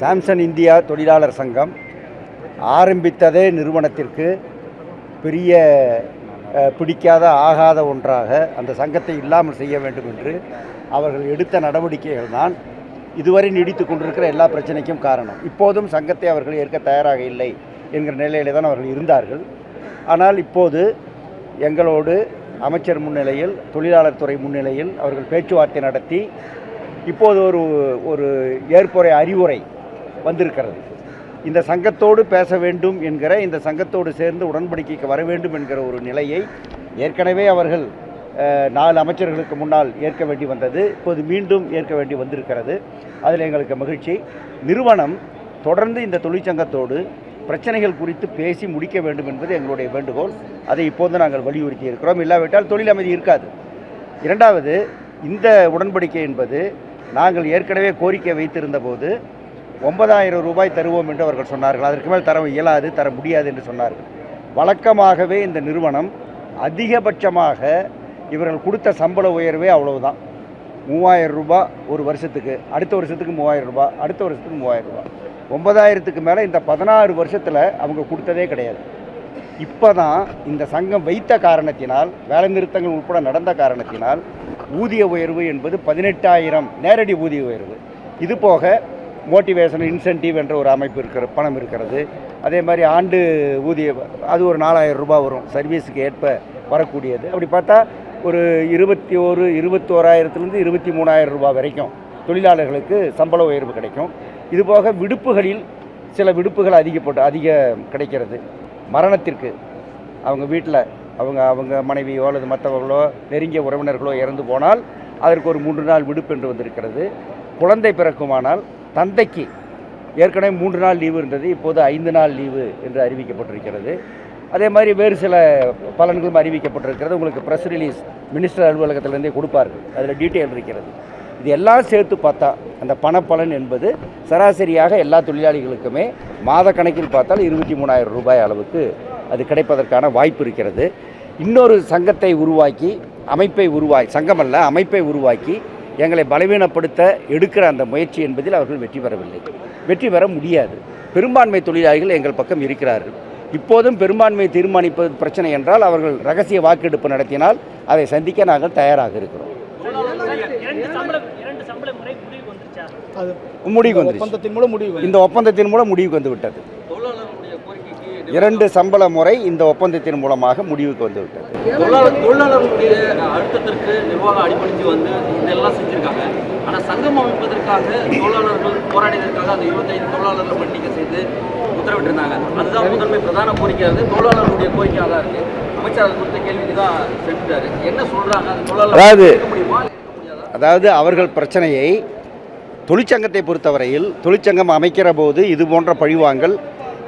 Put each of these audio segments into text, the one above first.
Samsung India தொழிலாளர் சங்கம் ஆரம்பித்ததே நிறுவனத்திற்கு பெரிய பிடிக்காத ஆகாத ஒன்றாக அந்த சங்கத்தை இல்லாமல் செய்ய வேண்டும் என்று அவர்கள் எடுத்த நடவடிக்கைகள் தான் இதுவரை நீடித்து கொண்டிருக்கிற எல்லா பிரச்சனைக்கும் காரணம். இப்போதும் சங்கத்தை அவர்கள் ஏற்க தயாராக இல்லை என்கிற நிலையிலே தான் அவர்கள் இருந்தார்கள். ஆனால் இப்போது எங்களோடு அமைச்சர் முன்னிலையில் தொழிலாளர் துறை முன்னிலையில் அவர்கள் பேச்சுவார்த்தை நடத்தி இப்போது ஒரு ஒரு ஏற்புரை அறிவுரை வந்திருக்கிறது. இந்த சங்கத்தோடு பேச வேண்டும் என்கிற இந்த சங்கத்தோடு சேர்ந்து உடன்படிக்கைக்கு வர வேண்டும் என்கிற ஒரு நிலையை ஏற்கனவே அவர்கள் நாலு அமைச்சர்களுக்கு முன்னால் ஏற்க வேண்டி வந்தது. இப்போது மீண்டும் ஏற்க வேண்டி வந்திருக்கிறது. அதில் எங்களுக்கு மகிழ்ச்சி. நிறுவனம் தொடர்ந்து இந்த தொழிற்சங்கத்தோடு பிரச்சனைகள் குறித்து பேசி முடிக்க வேண்டும் என்பது எங்களுடைய வேண்டுகோள். அதை இப்போது நாங்கள் வலியுறுத்தி இருக்கிறோம். இல்லாவிட்டால் தொழில் அமைதி இருக்காது. இரண்டாவது இந்த உடன்படிக்கை என்பது நாங்கள் ஏற்கனவே கோரிக்கை வைத்திருந்த போது ஒன்பதாயிரம் ரூபாய் தருவோம் என்று அவர்கள் சொன்னார்கள். அதற்கு மேல் தர இயலாது தர முடியாது என்று சொன்னார்கள். வழக்கமாகவே இந்த நிறுவனம் அதிகபட்சமாக இவர்கள் கொடுத்த சம்பள உயர்வே அவ்வளவுதான். மூவாயிரம் ரூபாய் ஒரு வருஷத்துக்கு அடுத்த வருஷத்துக்கு மூவாயிரம் ரூபாய் அடுத்த வருஷத்துக்கு மூவாயிரம் ரூபாய். ஒன்பதாயிரத்துக்கு மேலே இந்த பதினாறு வருஷத்தில் அவங்க கொடுத்ததே கிடையாது. இப்போ தான் இந்த சங்கம் வைத்த காரணத்தினால் வேலை நிறுத்தங்கள் உட்பட நடந்த காரணத்தினால் ஊதிய உயர்வு என்பது பதினெட்டாயிரம் நேரடி ஊதிய உயர்வு. இது போக மோட்டிவேஷன் இன்சென்டிவ் என்ற ஒரு அமைப்பு இருக்கிற பணம் இருக்கிறது. அதே மாதிரி ஆண்டு ஊதிய அது ஒரு நாலாயிரம் ரூபாய் வரும். சர்வீஸுக்கு ஏற்ப வரக்கூடியது. அப்படி பார்த்தா ஒரு இருபத்தி ஒரு இருபத்தோராயிரத்துலேருந்து இருபத்தி மூணாயிரம் ரூபாய் வரைக்கும் தொழிலாளர்களுக்கு சம்பள உயர்வு கிடைக்கும். இதுபோக விடுப்புகளில் சில விடுப்புகள் அதிகப்பட்டு அதிக கிடைக்கிறது. மரணத்திற்கு அவங்க வீட்டில் அவங்க அவங்க மனைவியோ அல்லது மற்றவர்களோ நெருங்கிய உறவினர்களோ இறந்து போனால் அதற்கு ஒரு மூன்று நாள் விடுப்பு என்று வந்திருக்கிறது. குழந்தை பிறக்குமானால் தந்தைக்கு ஏற்கனவே மூன்று நாள் லீவு இருந்தது இப்போது ஐந்து நாள் லீவு என்று அறிவிக்கப்பட்டிருக்கிறது. அதே மாதிரி வேறு சில பலன்களும் அறிவிக்கப்பட்டிருக்கிறது. உங்களுக்கு ப்ரெஸ் ரிலீஸ் மினிஸ்டர் அலுவலகத்திலேருந்தே கொடுப்பார்கள். அதில் டீட்டெயில் இருக்கிறது. இது எல்லாம் சேர்த்து பார்த்தா அந்த பணப்பலன் என்பது சராசரியாக எல்லா தொழிலாளிகளுக்குமே மாத கணக்கில் பார்த்தால் இருபத்தி மூணாயிரம் ரூபாய் அளவுக்கு அது கிடைப்பதற்கான வாய்ப்பு இருக்கிறது. இன்னொரு சங்கத்தை உருவாக்கி அமைப்பை உருவாக்கி சங்கமல்ல அமைப்பை உருவாக்கி எங்களை பலவீனப்படுத்த எடுக்கிற அந்த முயற்சி என்பதில் அவர்கள் வெற்றி பெறவில்லை. வெற்றி பெற முடியாது. பெரும்பான்மை தொழிலாளிகள் எங்கள் பக்கம் இருக்கிறார்கள். இப்போதும் பெரும்பான்மை தீர்மானிப்பது பிரச்சனை என்றால் அவர்கள் ரகசிய வாக்கெடுப்பு நடத்தினால் அதை சந்திக்க நாங்கள் தயாராக இருக்கிறோம். இரண்டு சம்பளம் இரண்டு சம்பள முறை முடிவுக்கு வந்துருச்சா? இந்த ஒப்பந்தத்தின் மூலம் முடிவுக்கு வந்து விட்டது இரண்டு சம்பள முறை இந்த ஒப்பந்தத்தின் மூலமாக முடிவுக்கு வந்து விட்டது தொழிலாளர் தொழிலாளர்களுடைய அழுத்தத்திற்கு நிர்வாகம் அடிபணிஞ்சு வந்து இதெல்லாம் செஞ்சிருக்காங்க. ஆனால் சங்கம் அமைப்பதற்காக தொழிலாளர்கள் போராடியதற்காக அந்த இருபத்தைந்து தொழிலாளர்கள் மன்னிக்க செய்து உத்தரவிட்டிருந்தாங்க. அதுதான் முதன்மை பிரதான கோரிக்கை. வந்து தொழிலாளர்களுடைய கோரிக்கையாக தான் இருக்கு. அமைச்சர் குறித்த கேள்விக்கு தான் செஞ்சுட்டாரு என்ன தொழிலாளர் அதாவது- அதாவது அவர்கள் பிரச்சனையை தொழிற்சங்கத்தை பொறுத்தவரையில் தொழிற்சங்கம் அமைக்கிற போது இது போன்ற பழிவாங்கல்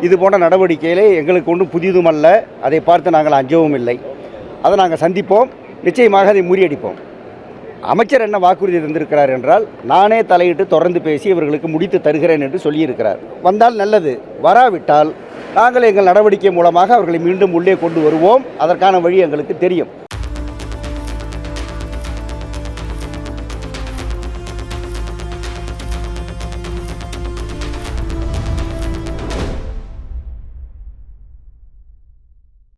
இது போன்ற நடவடிக்கையிலே எங்களுக்கு ஒன்றும் புதிதுமல்ல. அதை பார்த்து நாங்கள் அஞ்சவும் இல்லை. அதை நாங்கள் சந்திப்போம். நிச்சயமாக அதை முறியடிப்போம். அமைச்சர் என்ன வாக்குறுதி தந்திருக்கிறார் என்றால் நானே தலையிட்டு தொடர்ந்து பேசி இவர்களுக்கு முடித்து தருகிறேன் என்று சொல்லியிருக்கிறார். வந்தால் நல்லது. வராவிட்டால் நாங்கள் எங்கள் நடவடிக்கை மூலமாக அவர்களை மீண்டும் உள்ளே கொண்டு வருவோம். அதற்கான வழி எங்களுக்கு தெரியும்.